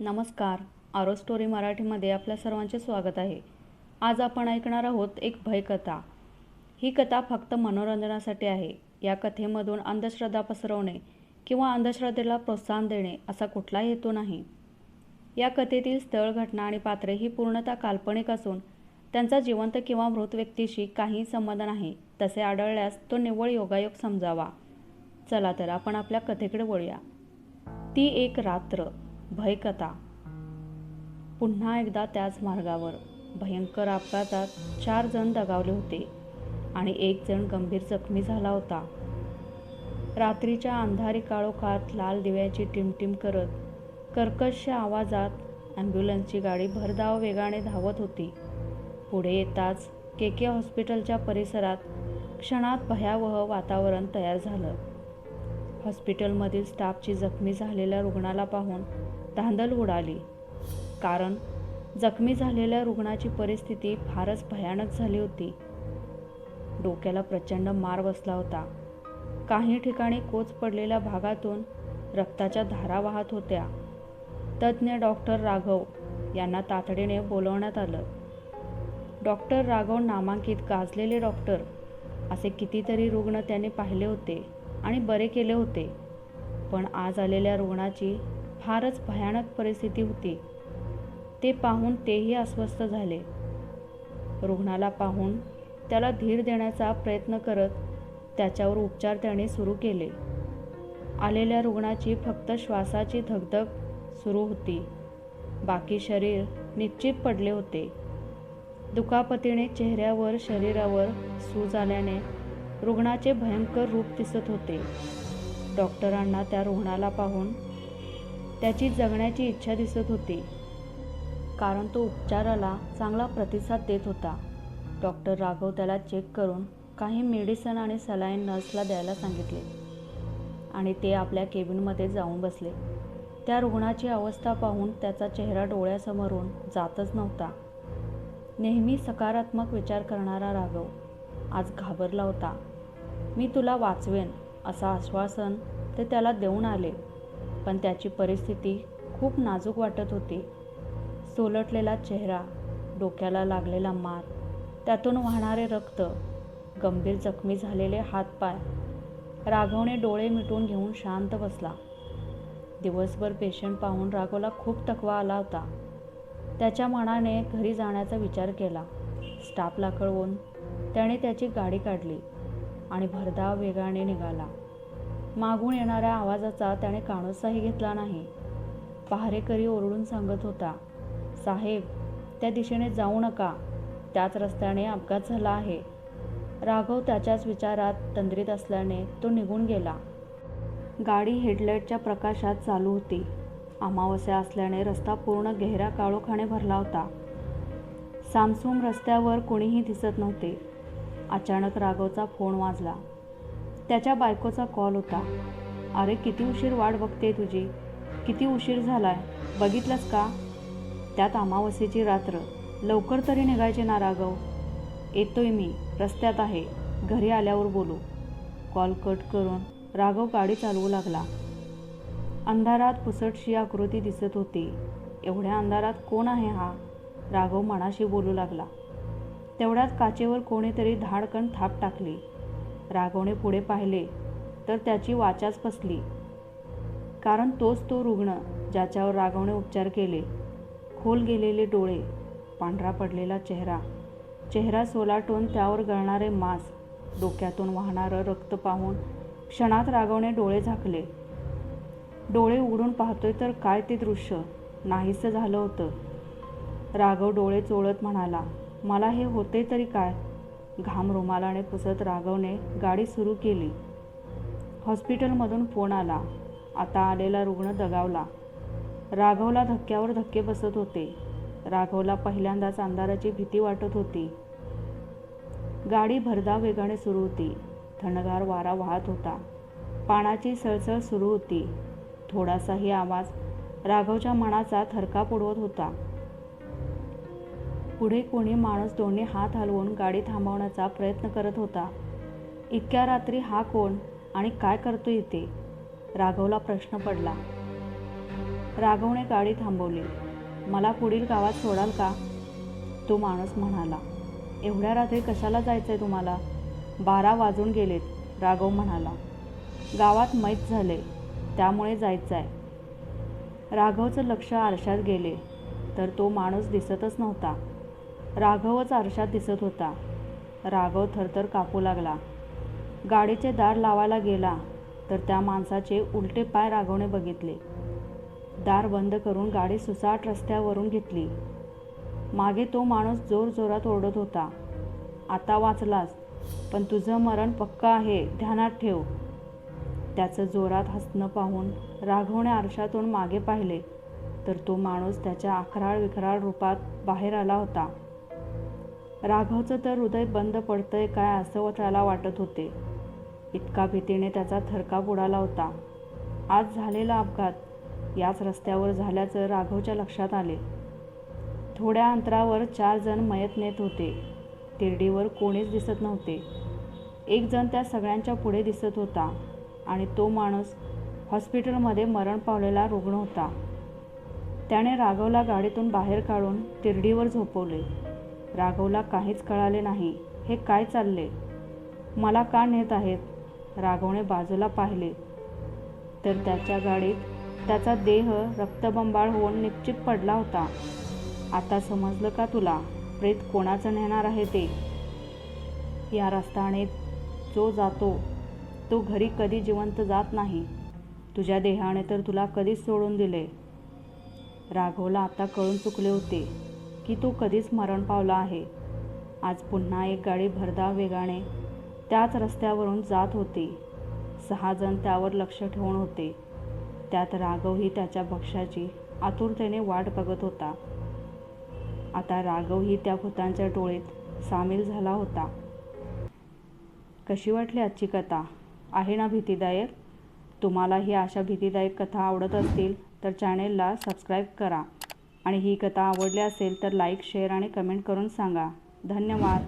नमस्कार. आरो स्टोरी मराठीमध्ये आपल्या सर्वांचे स्वागत आहे. आज आपण ऐकणार आहोत एक भयकथा. ही कथा फक्त मनोरंजनासाठी आहे. या कथेमधून अंधश्रद्धा पसरवणे किंवा अंधश्रद्धेला प्रोत्साहन देणे असा कुठलाही हेतू नाही. या कथेतील स्थळ घटना आणि पात्रे ही पूर्णतः काल्पनिक असून त्यांचा जिवंत किंवा मृत व्यक्तीशी काही संबंध नाही. तसे आढळल्यास तो निव्वळ योगायोग समजावा. चला तर आपण आपल्या कथेकडे वळूया. ती एक रात्र. भयकथा. पुन्हा एकदा त्याच मार्गावर भयंकर अपघातात चार जण दगावले होते आणि एक जण गंभीर जखमी झाला होता. रात्रीच्या अंधारी काळोखात लाल दिव्याची टिमटिम करत कर्कश आवाजात ॲम्ब्युलन्सची गाडी भरधाव वेगाने धावत होती. पुढे येताच के के हॉस्पिटलच्या परिसरात क्षणात भयावह वातावरण तयार झालं. हॉस्पिटलमधील स्टाफची जखमी झालेल्या रुग्णाला पाहून धांदल उडाली. कारण जखमी झालेल्या रुग्णाची परिस्थिती फारच भयानक झाली होती. डोक्याला प्रचंड मार बसला होता. काही ठिकाणी कोच पडलेल्या भागातून रक्ताच्या धारा वाहत होत्या. तज्ज्ञ डॉक्टर राघव यांना तातडीने बोलवण्यात आलं. डॉक्टर राघव नामांकित गाजलेले डॉक्टर असे कितीतरी रुग्ण त्याने पाहिले होते आणि बरे केले होते. पण आज आलेल्या रुग्णाची फारच भयानक परिस्थिती होती. ते पाहून तेही अस्वस्थ झाले. रुग्णाला पाहून त्याला धीर देण्याचा प्रयत्न करत त्याच्यावर उपचार त्याने सुरू केले. आलेल्या रुग्णाची फक्त श्वासाची धगधग सुरू होती. बाकी शरीर निश्चित पडले होते. दुखापतीने चेहऱ्यावर शरीरावर सूज आल्याने रुग्णाचे भयंकर रूप दिसत होते. डॉक्टरांना त्या रुग्णाला पाहून त्याची जगण्याची इच्छा दिसत होती. कारण तो उपचाराला चांगला प्रतिसाद देत होता. डॉक्टर राघव त्याला चेक करून काही मेडिसन आणि सलाईन नर्सला द्यायला सांगितले आणि ते आपल्या केबिनमध्ये जाऊन बसले. त्या रुग्णाची अवस्था पाहून त्याचा चेहरा डोळ्यासमोरून जातच नव्हता. नेहमी सकारात्मक विचार करणारा राघव आज घाबरला होता. मी तुला वाचवेन असं आश्वासन ते त्याला देऊन आले. पण त्याची परिस्थिती खूप नाजूक वाटत होती. सोलटलेला चेहरा डोक्याला लागलेला मार त्यातून वाहणारे रक्त गंभीर जखमी झालेले हातपाय राघवने डोळे मिटून घेऊन शांत बसला. दिवसभर पेशंट पाहून राघवला खूप तकवा आला होता. त्याच्या मनाने घरी जाण्याचा विचार केला. स्टाफला कळवून त्याने त्याची गाडी काढली आणि भरधाव वेगाने निघाला. मागून येणाऱ्या आवाजाचा त्याने काणोसाही घेतला नाही. पहारेकरी ओरडून सांगत होता साहेब त्या दिशेने जाऊ नका. त्याच रस्त्याने अपघात झाला आहे. राघव त्याच्याच विचारात तंद्रीत असल्याने तो निघून गेला. गाडी हेडलाईटच्या प्रकाशात चालू होती. अमावस्या असल्याने रस्ता पूर्ण गहरा काळोखाने भरला होता. सामसूम रस्त्यावर कोणीही दिसत नव्हते. अचानक राघवचा फोन वाजला. त्याच्या बायकोचा कॉल होता. अरे किती उशीर वाट बघते तुझी? किती उशीर झालाय? बघितलंस का? त्यात अमावस्येची रात्र. लवकर तरी निघायचे ना राघव. येतोय मी. रस्त्यात आहे. घरी आल्यावर बोलू. कॉल कट करून राघव गाडी चालवू लागला. अंधारात पुसटशी आकृती दिसत होती. एवढ्या अंधारात कोण आहे हा? राघव मनाशी बोलू लागला. तेवढ्यात काचेवर कोणीतरी धाडकन थाप टाकली. राघवने पुढे पाहिले तर त्याची वाचाच फसली. कारण तोच तो रुग्ण ज्याच्यावर राघवने उपचार केले. खोल गेलेले डोळे पांढरा पडलेला चेहरा चेहरा सोलाटून त्यावर गळणारे मांस डोक्यातून वाहणारं रक्त पाहून क्षणात राघवने डोळे झाकले. डोळे उघडून पाहतोय तर काय ते दृश्य? नाहीसं झालं होतं. राघव डोळे चोळत म्हणाला मला हे होते तरी काय? घाम रुमालाने पुसत राघवने गाडी सुरू केली. हॉस्पिटलमधून फोन आला. आता आलेला रुग्ण दगावला. राघवला धक्क्यावर धक्के बसत होते. राघवला पहिल्यांदाच अंधाराची भीती वाटत होती. गाडी भरधाव वेगाने सुरू होती. थंडगार वारा वाहत होता. पाण्याची सळसळ सुरू होती. थोडासाही आवाज राघवच्या मनाचा थरका पुडवत होता. पुढे कोणी माणूस दोन्ही हात हलवून गाडी थांबवण्याचा प्रयत्न करत होता. इतक्या रात्री हा कोण आणि काय करतो इथे? राघवला प्रश्न पडला. राघवने गाडी थांबवली. मला पुढील गावात सोडाल का? तो माणूस म्हणाला. एवढ्या रात्री कशाला जायचं आहे तुम्हाला? बारा वाजून गेलेत राघव म्हणाला. गावात मैत झाले त्यामुळे जायचं आहे राघवचं लक्ष आरशात गेले तर तो माणूस दिसतच नव्हता. राघवच आरशात दिसत होता. राघव थरथर कापू लागला. गाडीचे दार लावायला गेला तर त्या माणसाचे उलटे पाय राघवने बघितले. दार बंद करून गाडी सुसाट रस्त्यावरून घेतली. मागे तो माणूस जोरजोरात ओरडत होता. आता वाचलास पण तुझं मरण पक्का आहे ध्यानात ठेव. त्याचं जोरात हसणं पाहून राघवने आरशातून मागे पाहिले तर तो माणूस त्याच्या अखराळ विखराळ रूपात बाहेर आला होता. राघवचं तर हृदय बंद पडतंय काय असं त्याला वाटत होते. इतका भीतीने त्याचा थरकाप उडाला होता. आज झालेला अपघात याच रस्त्यावर झाल्याचं राघवच्या लक्षात आले. थोड्या अंतरावर चार जण मयत नेत होते. तिरडीवर कोणीच दिसत नव्हते. एक जण त्या सगळ्यांच्या पुढे दिसत होता आणि तो माणूस हॉस्पिटलमध्ये मरण पावलेला रुग्ण होता. त्याने राघवला गाडीतून बाहेर काढून तिरडीवर झोपवले. राघवला काहीच कळाले नाही. हे काय चालले? मला का नेत आहेत? राघवने बाजूला पाहिले. तर त्याच्या गाडीत त्याचा देह रक्तबंबाळ होऊन निश्चित पडला होता. आता समजलं का तुला? प्रेत कोणाचं नेणार आहे ते? या रस्त्याने जो जातो तो घरी कधी जिवंत जात नाही. तुझ्या देहाने तर तुला कधीच सोडून दिले. राघवला आता कळून चुकले होते. की तो कधीच मरण पावला आहे. आज पुन्हा एक गाडी भरधाव वेगाने त्याच रस्त्यावरून जात होती. सहा जण त्यावर लक्ष ठेवून होते. त्यात राघवही त्याच्या भक्ष्याची आतुरतेने वाट बघत होता. आता राघवही त्या भूतांच्या टोळीत सामील झाला होता. कशी वाटली आजची कथा? आहे ना भीतीदायक? तुम्हाला ही अशा भीतीदायक कथा आवडत असतील तर चॅनेलला सबस्क्राईब करा. आणि ही कथा आवडली असेल तर लाईक शेअर आणि कमेंट करून सांगा. धन्यवाद.